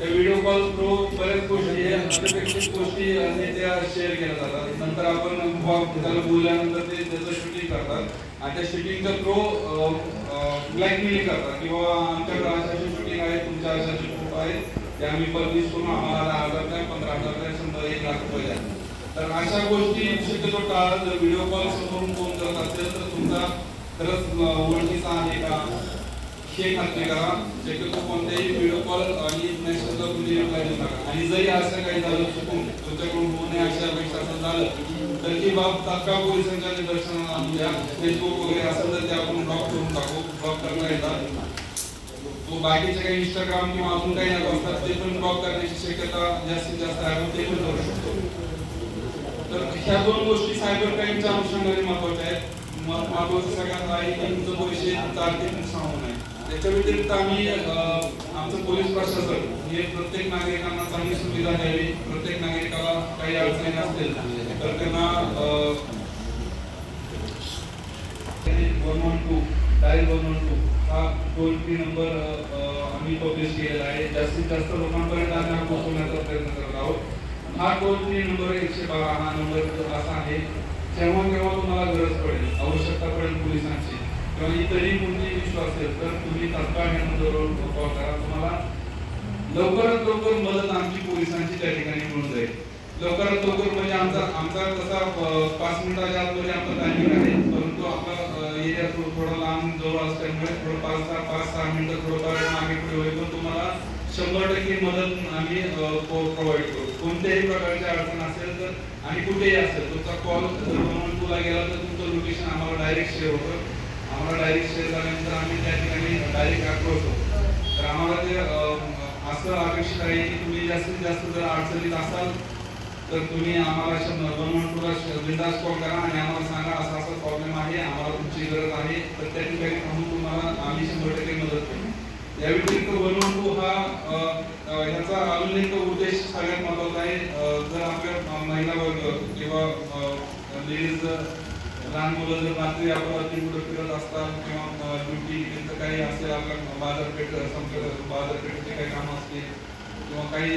त्या video call through बऱ्याच गोष्टी अनपेक्षित गोष्टी आणि त्या शेअर केल्या जातात. नंतर आपण त्याला बोलल्यानंतर ते त्याचं शूटिंग करतात. आणि त्या शूटिंगचा थ्रू ब्लॅकमेलिंग करतात. किंवा आमच्याकडे अशाची शूटिंग आहे तुमच्या अशाचे फोटो आहे ते आम्ही परमिश करून आम्हाला दहा हजार काय पंधरा हजार काय समजा एक लाख रुपये द्या. तर अशा गोष्टी शक्यतो टाळा जर व्हिडिओ कॉल समोरून फोन करत असेल तर तुमचा खरंच ओळखीचा आहे का? हे खात्री करा. शक्यतो कोणत्याही व्हिडिओ कॉल आणि मेसेजला तुम्ही रिप्लाय देऊ नका. आणि जरी असं काही झालं चुकून तुमच्याकडून होऊ नये अशा अपेक्षा असं झालं तर ही बाब तात्काळ पोलिसांच्या निदर्शनाला आणून द्या. फेसबुक वगैरे असेल तर ते आपण ब्लॉक करून टाकू. ब्लॉक करता येतात तो बाकीचे काही इंस्टाग्राम किंवा अजून काही ऍप असतात ते पण ब्लॉक करण्याची शक्यता जास्तीत जास्त आहे ते पण करू शकतो. तर ह्या दोन गोष्टी सायबर क्राईमच्या अनुषंगाने महत्त्वाच्या आहेत. महत्वाचं सगळ्यात आहे की तुमचं पैसे तुमचं आर्थिक नुकसान होऊ नये. त्याच्या व्यतिरिक्त आम्ही आमचं पोलीस प्रशासन हे प्रत्येक नागरिकांना चांगली सुविधा द्यावी. प्रत्येक नागरिकाला काही अडचणी असतील तर त्यांना one one two dial one one two हा टोल फ्री नंबर आम्ही पब्लिश केलेला आहे. जास्तीत जास्त लोकांपर्यंत आम्ही पोहोचवण्याचा प्रयत्न करत आहोत. हा टोल फ्री नंबर एकशे बारा हा नंबर असा आहे. जेव्हा केव्हा तुम्हाला गरज पडेल आवश्यकता पडेल पोलिसांची किंवा इतरही कोणती इश्यू असेल तर तुम्ही तत्काळ नंबरवर कॉल करा तुम्हाला लवकरात लवकर मदत आमची पोलिसांची त्या ठिकाणी मिळून जाईल. लवकरात लवकर म्हणजे आमचा आमचा तसा पाच मिनिटाच्या आतमध्ये आमचा टायमिंग आहे परंतु आपला एरिया थोडा लांब जवळ असल्यामुळे थोडं पाच सहा पाच सहा मिनिटं थोडंफार मागे पुढे होईल पण तुम्हाला शंभर टक्के मदत आम्ही प्रोव्हाइड करू. कोणत्याही प्रकारची अडचण असेल तर आणि कुठेही असेल तुमचा कॉल जर तुला गेला तर तुमचं लोकेशन आम्हाला डायरेक्ट शेअर होतं. आम्हाला डायरेक्ट शेअर झाल्यानंतर आम्ही त्या ठिकाणी डायरेक्ट अप्रोच तर आम्हाला ते असं अपेक्षित आहे की तुम्ही जास्तीत जास्त जर अडचणीत असाल तर तुम्ही आम्हाला शंभर वन बिंदास कॉल करा आणि आम्हाला सांगा असा असा प्रॉब्लेम आहे आम्हाला तुमची गरज आहे. तर त्या ठिकाणी थांबून तुम्हाला आम्ही शंभर टक्के मदत करू. या व्यतिरिक्त वन टू हा ह्याचा अजून एक उद्देश सगळ्यात महत्त्वाचा आहे. जर आपल्या महिला वर्ग किंवा लेडीज लहान मुलं जर रात्री अपरात्री कुठं फिरत असतात किंवा ड्युटी त्यांचं काही असेल आपल्या बाजारपेठ संपलं बाजारपेठेचे काही कामं असतील किंवा काही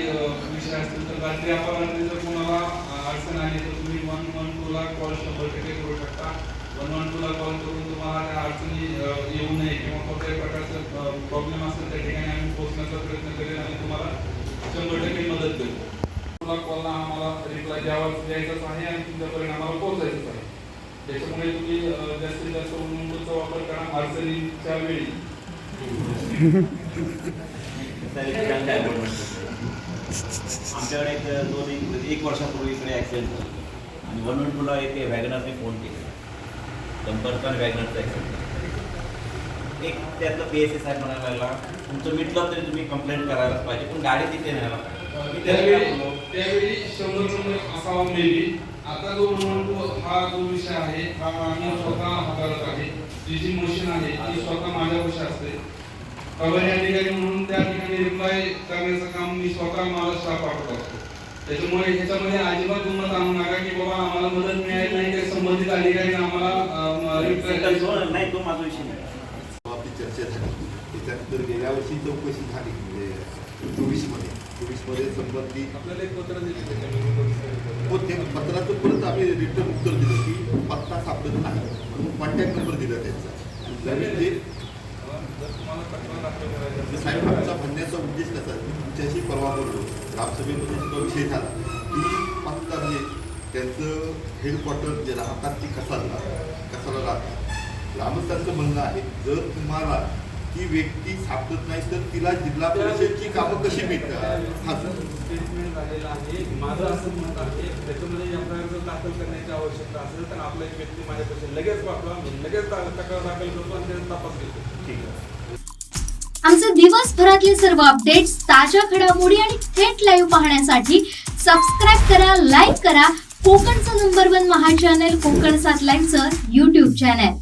विषय असतील तर रात्री अपरात्री जर कोणाला अडचण आली तर तुम्ही वन वन टूला कॉल शंभर टक्के करू शकता. वन वन टूला कॉल करून तुम्हाला त्या अडचणी येऊ नये किंवा कोणत्याही प्रकारचं प्रॉब्लेम असेल त्या ठिकाणी आम्ही पोहोचण्याचा प्रयत्न करेल आणि तुम्हाला शंभर टक्के मदत करू तुला कॉलला आम्हाला रिप्लाय द्यावा द्यायचाच आहे आणि तुमच्यापर्यंत आम्हाला पोहोचायचंच आहे. त्याच्यामुळे तुम्ही जास्तीत जास्त टूचा वापर करा अडचणीच्या वेळी. आमच्याकडे एक दोन एक एक वर्षापूर्वी इकडे ॲक्सिडेंट झाला. आणि वन वन टूला येते वॅगनरने फोन केला. डंपरचा आणि वॅगनरचा ॲक्सिडेंट एक त्यातलं पी एस सी साहेब म्हणायला लागला तुमचं मिटलं तरी तुम्ही कंप्लेंट करायलाच पाहिजे पण गाडी तिथे न्यायला त्यावेळी त्यावेळी शंभर असावा मेबी आता जो म्हणून हा जो विषय आहे हा आम्ही स्वतः हाताळत आहे जी जी मशीन आहे ती स्वतः माझ्यापाशी असते. खबर या ठिकाणी म्हणून त्या ठिकाणी रिप्लाय करण्याचं काम मी स्वतः मला स्टाफ पाठवत असतो. त्याच्यामुळे ह्याच्यामध्ये अजिबात गंमत आणू नका की बाबा आम्हाला मदत मिळाली नाही काही संबंधित अधिकारी आम्हाला रिप्लाय नाही, तो- माझा विषय नाही. चर्चा झाली. त्याच्यानंतर गेल्या वर्षी चौकशी झाली म्हणजे चोवीसमध्ये. चोवीसमध्ये संबंधित आपल्याला एक पत्र दिले हो ते पत्राचं परत आम्ही रिटर्न उत्तर दिलं की पत्ता सापडत नाही. म्हणून कॉन्टॅक्ट नंबर दिला त्यांचा. आणि नवीन जे साहेब आमचा म्हणण्याचा उद्देश कसा तुमच्याशी परवा बोललो. ग्रामसभेमध्ये सुद्धा विषय झाला की पत्ता म्हणजे त्यांचं हेडक्वार्टर जे राहतात ती कसाला कसाला राहतात? ग्रामस्थांचं म्हणणं आहे जर तुम्हाला ती व्यक्ती सापडत नाही तर तिला जिल्हा परिषदची कामं कशी मिळतात? हा सर. स्टेटमेंट झालेलं आहे. माझं असं मत आहे त्याच्यामध्ये एफआयआर जर दाखल करण्याची आवश्यकता असेल तर आपला एक व्यक्ती माझ्यापाशी लगेच पाठवा मी लगेच तक्रार दाखल करतो आणि त्याचा तपास घेतो. ठीक आहे. आमचे दिवसभरातले सर्व अपडेट्स ताज्या घडामोडी आणि थेट लाईव्ह पाहण्यासाठी सबस्क्राईब करा लाईक करा. कोकणचं नंबर वन महा चॅनल कोकण सात लाईव्हचं युट्यूब चॅनल